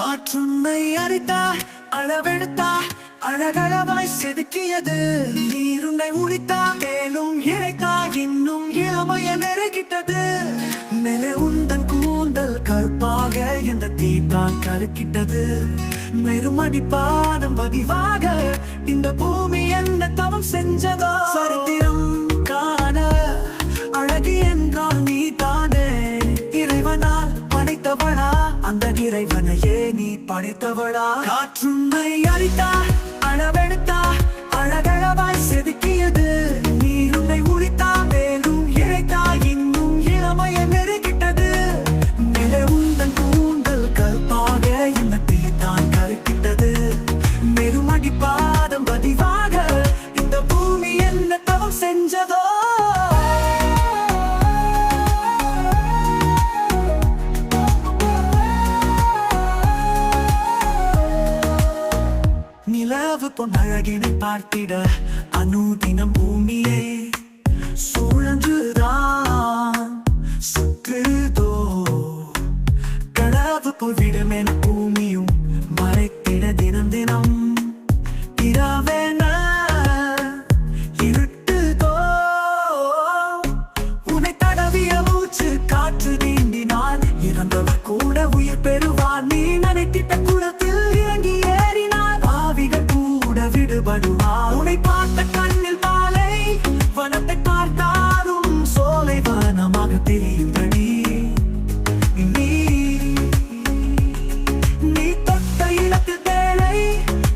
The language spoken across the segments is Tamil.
காற்றுன்னை அரித்தா அளவெடுத்தா அழகளவாய் செதுக்கியது. நீருன்னை உழித்தா மேலும் இழைத்தா இன்னும் இளமைய நெருகிட்டது நில உந்தன் கூந்தல் கருப்பாக இந்த தீத்தான் கருக்கிட்டது. மெருமடி பாதம் பதிவாக இந்த பூமி என்ன தவம் செஞ்சதோ? சரித்திரம் படைத்தவளா? காற்றுமை அழித்தா அளவெடுத்தா அழகழவாய் செதுக்கியது. நீருமை உழித்தா மேலும் இழைத்தா இன்னும் இளமைய நெருக்கிட்டது நில உந்தன் கூந்தல் கருப்பாக எண்ணத்தை தான் கருக்கிட்டது மெருமடி பாதம் பதிவாக இந்த பூமி என்ன தவம் செஞ்சதோ இரவு பொன் அழகினை பார்த்திட அனுதினம் பூமியை சூழந்துதான் சுற்றுதோ கடவு போய்விடும் விடுமென கூட விடுபடுவார் உன்னை பார்த்த கண்ணில் பாலை வனத்தை பார்த்தாலும் சோலை வனமாக தெரியும்படி. நீ நீ தொட்ட இடத்தில் வேலை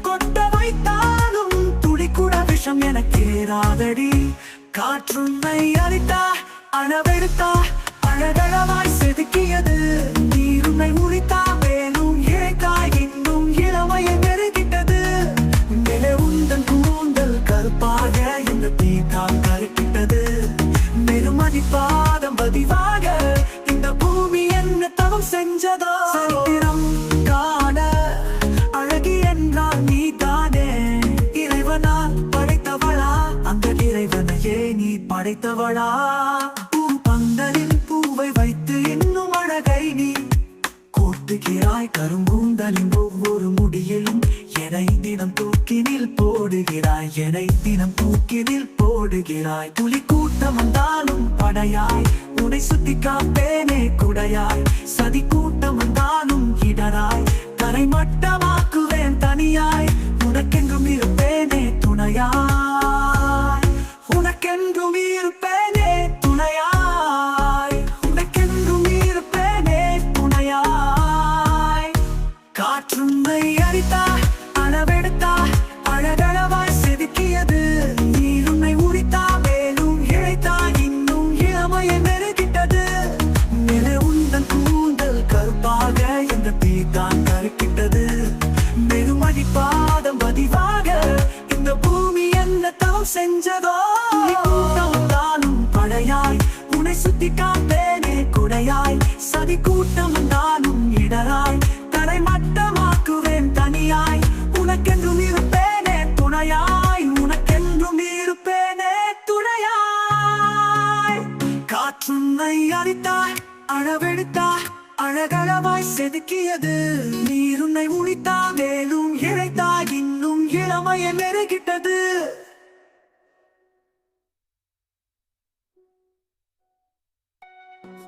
கொட்ட வைத்தாலும் துளி கூட விஷம் எனக்கேறாதடி காற்றுன்னை அழித்தா அளவெடுத்தா அழகழவாய் செதுக்கியது. நீ படைத்தவளா பூ பந்தலில் பூவை வைத்து இன்னும் அழகை நீ. கூட்டுகிறாய் கரும்பூந்தலின் ஒவ்வொரு முடியிலும் என்னை தினம் தூக்கினில் போடுகிறாய். என்னை தினம் தூக்கினில் போடுகிறாய். புலி கூட்டம் வந்தாலும் படையாய். உனை சுத்தி காப்பேனே குடையாய். சதி கூட்டம் வந்தாலும் இடராய். தரை மட்டமாக்குவேன் என்ன செஞ்சதோ? நீ கூட்டம் படையாய். உனை சுத்தி காப்பேனே குடையாய். சதி கூட்டம் தானும் இடராய். தரை மட்டமாக்குவேன் தனியாய். உனக்கென்றும் இருப்பேனே துணையாய். உனக்கென்றும் இருப்பேனே துணையாய். காற்றுன்னை அரித்தாய் அளவெடுத்தாய். அழகழவாய் செதுக்கியது நீருன்னை உழித்தா மேலும் இழைத்தாய் இன்னும் இளமையை மெருகிட்டது.